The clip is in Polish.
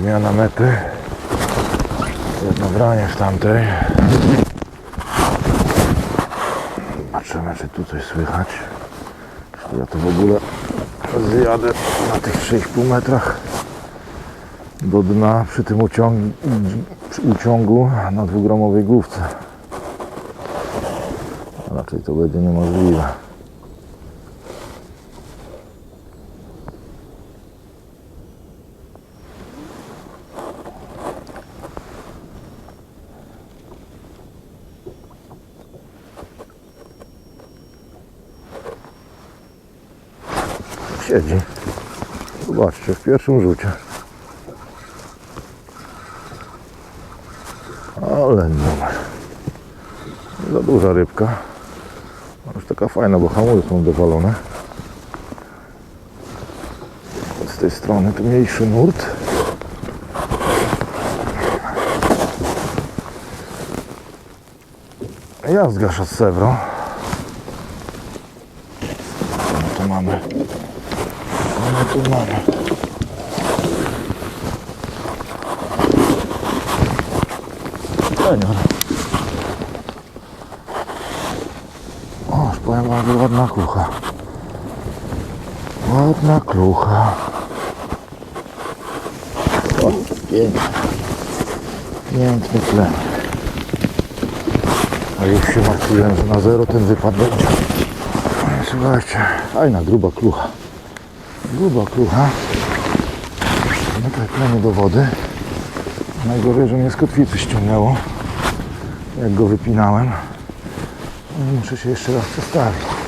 Zmiana mety. Jedno branie w tamtej. Zobaczymy, czy tu coś słychać. Czy ja to w ogóle zjadę na tych 3,5 metrach do dna przy tym uciąg, przy uciągu na dwugramowej główce. Raczej to będzie niemożliwe. Siedzi. Zobaczcie, w pierwszym rzucie. Ale. Nie za duża rybka. Już taka fajna, bo hamury są dowalone. Z tej strony tu mniejszy nurt. Ja zgasza Sevro. Co my tu mamy? Co my tu mamy? Senior. O, już powiem wam, ładna klucha. Ładna klucha. O, piękny. Piękny tlen. A już się martwiłem, że na zero ten wypad będzie. Słuchajcie, klucha. Gruba klucha. No tak, plenie do wody. Najgorzej, że mnie z kotwicy ściągnęło, jak go wypinałem. No muszę się jeszcze raz przestawić.